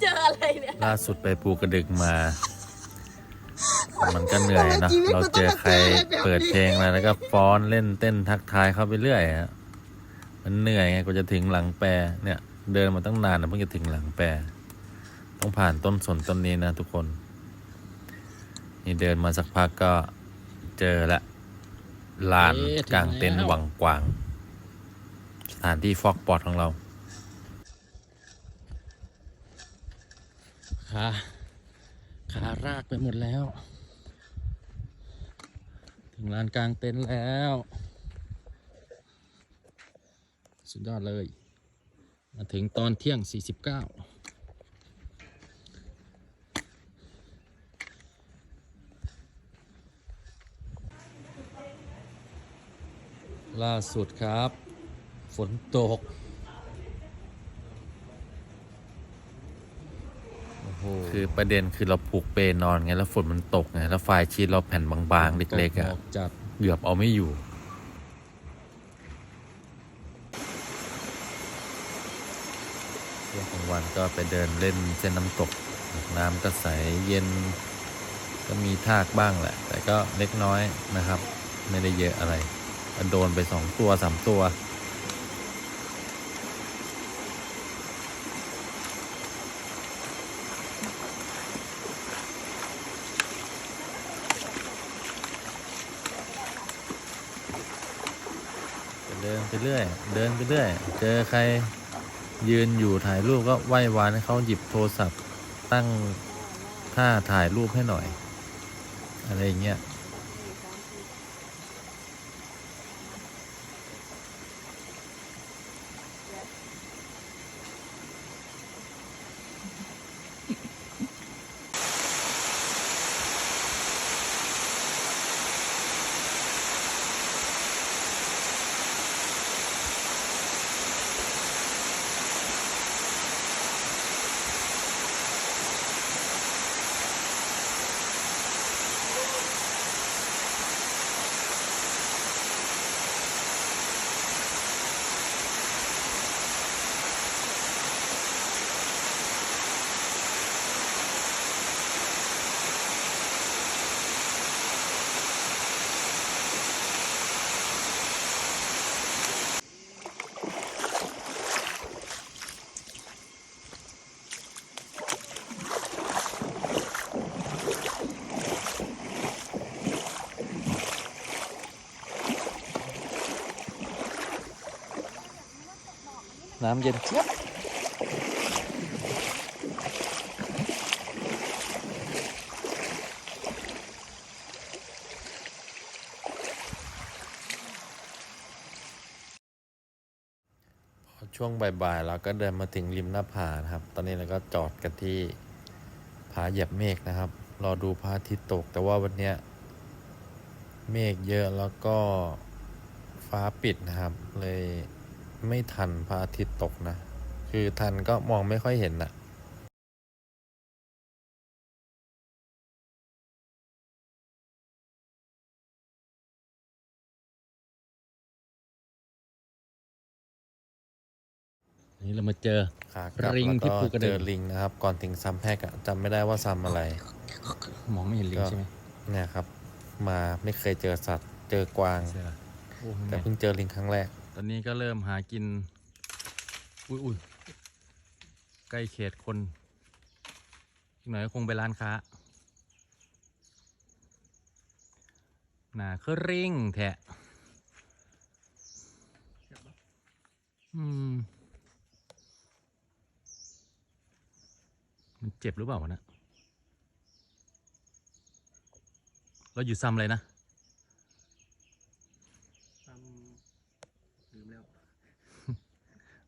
เจออะไรเนี่ย ล่าสุดไปภูกระดึกมา มันก็เหนื่อยเนอะเราเจอใครเปิดเพลงอะไรแล้วก็ฟ้อนเล่นเต้นทักทายเข้าไปเรื่อยฮะมันเหนื่อยไงกว่าจะถึงหลังแปรเนี่ย เดินมาตั้งนานนะเพิ่งจะถึงหลังแปรต้องผ่านต้นสนต้นนี้นะทุกคน นี่เดินมาสักพักก็เจอละลานกลางเต็นท์หวังกวาง สถานที่ฟอกปอดของเราขาขารากไปหมดแล้ว ถึงลานกลางเต็นท์แล้ว สุดยอดเลย มาถึงตอนเที่ยง 49 ล่าสุดครับ ฝนตกคือประเด็นคือเราผูกเปนอนไงแล้วฝนมันตกไงแล้วไฟชีตเราแผ่นบางๆ เล็กๆอะจัด เกือบเอาไม่อยู่ช่วงกลางวันก็ไปเดินเล่นเส้นน้ำตก น้ำก็ใสเย็น ก็มีทากบ้างแหละ แต่ก็เล็กน้อยนะครับ ไม่ได้เยอะอะไรก็ โดนไปสองตัวสามตัว เดินไปเรื่อย เดินไปเรื่อย เจอใครยืนอยู่ถ่ายรูปก็ไหว้วานให้เขาหยิบโทรศัพท์ตั้งท่าถ่ายรูปให้หน่อย อะไรเงี้ย น้ำเย็นจี๊ยบช่วงบ่ายๆเราก็เดินมาถึงริมหน้าผานะครับ ตอนนี้เราก็จอดกันที่ผาเหยียบเมฆนะครับ รอดูพระอาทิตย์ตก แต่ว่าวันเนี้ยเมฆเยอะแล้วก็ฟ้าปิดนะครับ เลย ไม่ทันพระอาทิตย์ตกนะ คือทันก็มองไม่ค่อยเห็นนะนี่เรามาเจอขากลับลิงแล้วที่ก็ภูกระดึเจงอลิงนะครับ ก่อนถึงซัมแพกอะจำไม่ได้ว่าซัมอะไร มองไม่เห็นลิงก็ใช่ไหมเนี่ยครับ มาไม่เคยเจอสัตว์ เจอกวางเสือโอ้แต่แม่เพิ่งเจอลิงครั้งแรก ตอนนี้ก็เริ่มหากิน อุ้ยอุ้ยใกล้เขตคนอีกหน่อยก็คงไปร้านค้าหนาคือริงแทะอืม มันเจ็บหรือเปล่าวะนะเราอยู่ซ้ำอะไรนะ ลืมแล้ว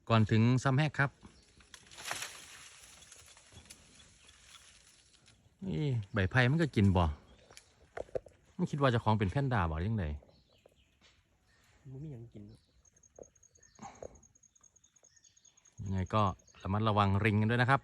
ก่อนถึงซ้ำแหกครับ นี่ใบไผ่มันก็กินบ่ไม่คิดว่าเจะของเป็นแพนด้าบ่ยังไงมันไม่ยังกินยังไงก็ระมัดระวังริงกันด้วยนะครับ